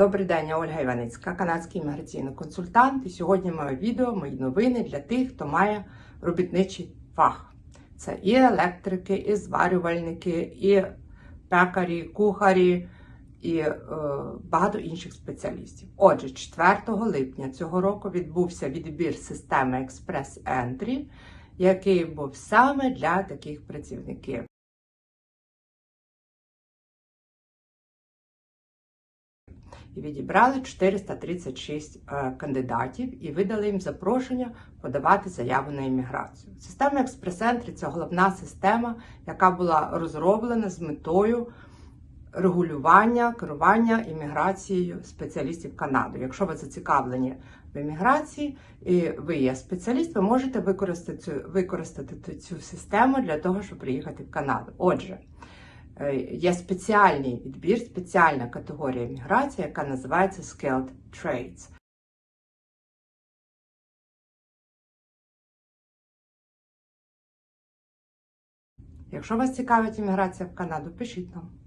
Добрий день, я Ольга Іваницька, канадський імміграційний консультант. І сьогодні моє відео, мої новини для тих, хто має робітничий фах. Це і електрики, і зварювальники, і пекарі, і кухарі, і е, багато інших спеціалістів. Отже, 4 липня цього року відбувся відбір системи Express Entry, який був саме для таких працівників. І відібрали 436 е, кандидатів і видали їм запрошення подавати заяву на імміграцію. Система експрес-ентрі це головна система, яка була розроблена з метою регулювання, керування імміграцією спеціалістів Канади. Якщо ви зацікавлені в імміграції і ви є спеціаліст, ви можете використати цю, використати цю систему для того, щоб приїхати в Канаду. Отже. Е, Є спеціальний відбір, спеціальна категорія міграції, яка називається Skilled Trades. Якщо вас цікавить імміграція в Канаду, пишіть нам.